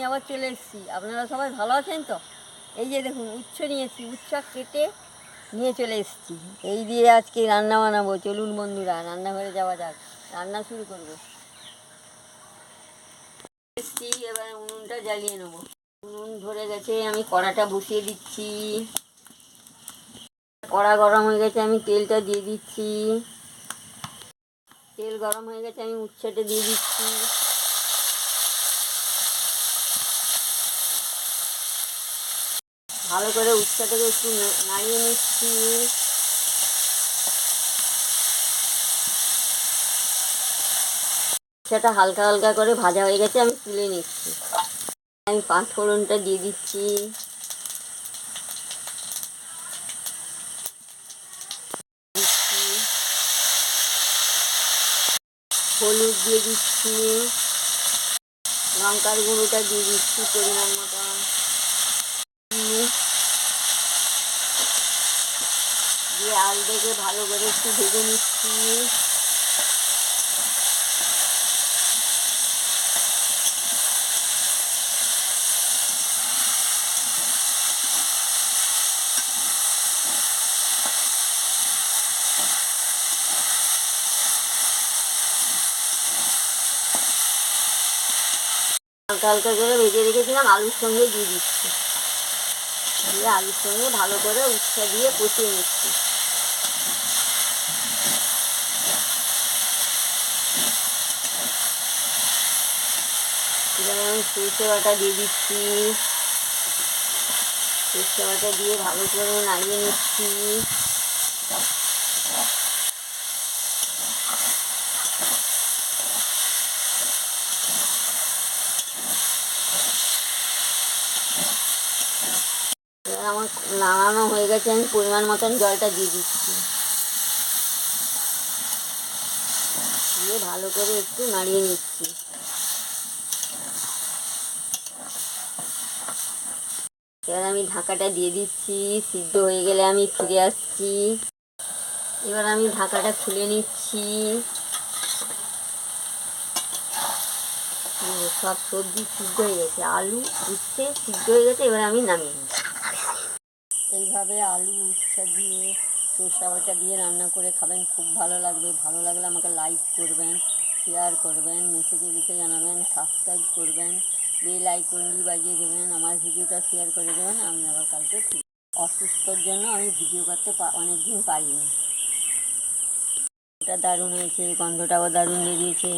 আমি আবার চলে এসেছি। আপনারা সবাই ভালো আছেন তো? এই যে দেখুন, উচ্ছ নিয়েছি উচ্ছ কেটে নিয়ে চলে এসেছি। এই দিয়ে আজকে রান্না বানাবো, চলুন বন্ধুরা, রান্নাঘরে যাওয়া যাক। রান্না শুরু করব। এসেছি, এবার উনুনটা জ্বালিয়ে নেব। উনুন ধরে গেছে, আমি কড়াটা বসিয়ে দিচ্ছি। কড়া গরম হয়ে গেছে, আমি তেলটা দিয়ে দিচ্ছি। তেল গরম হয়ে গেছে, আমি উচ্ছেটা দিয়ে দিচ্ছি। ভালো করে উচ্ছেটাকে একটু নাড়িয়ে নিচ্ছি। সেটা হালকা হালকা করে ভাজা হয়ে গেছে, আমি তুলে নিচ্ছি। আমি পাঁচ ফোড়নটা দিয়ে দিচ্ছি। হলুদ দিয়ে দিচ্ছি। লঙ্কার গুঁড়োটা দিয়ে দিচ্ছি পরিমাণ মতন। দিয়ে আলুটাকে ভালো করে একটু ভেজে নিচ্ছি। হালকা হালকা করে ভেজে রেখেছিলাম, আলুর সঙ্গে দিয়ে দিচ্ছি। দিয়ে আলুর সঙ্গে ভালো করে উচ্ছা দিয়ে কষিয়ে নিচ্ছি। এবারে আমি সরষে বাটা দিয়ে দিচ্ছি। সরষে বাটা দিয়ে ভালো করে নাড়িয়ে নিচ্ছি। আমার নাড়ানো হয়ে গেছে, আমি পরিমাণ মতন জলটা দিয়ে দিচ্ছি। দিয়ে ভালো করে একটু নাড়িয়ে নিচ্ছি। এবার আমি ঢাকাটা দিয়ে দিচ্ছি, সিদ্ধ হয়ে গেলে আমি ফিরে আসছি। এবার আমি ঢাকাটা খুলে নিচ্ছি। সব সবজি সিদ্ধ হয়ে গেছে। আলু উচ্ছে সিদ্ধ হয়ে গেছে, এবার আমি নামিয়ে নিচ্ছি। এইভাবে আলু, উচ্ছা দিয়ে, সরষা বাটা দিয়ে রান্না করে খাবেন। খুব ভালো লাগবে। ভালো লাগলে আমাকে লাইক করবেন শেয়ার করবেন মেসেজে লিখে জানাবেন সাবস্ক্রাইব করবেন। বেল আইকনটি বাজিয়ে দেবেন, আমার ভিডিওটা শেয়ার করে দেবেন, আমি আবার কালকে ঠিক অসুস্থর জন্য আমি ভিডিও করতে অনেক দিন পারিনি। এটা দারুণ হয়েছে, গন্ধটাও দারুণ বেরিয়েছে।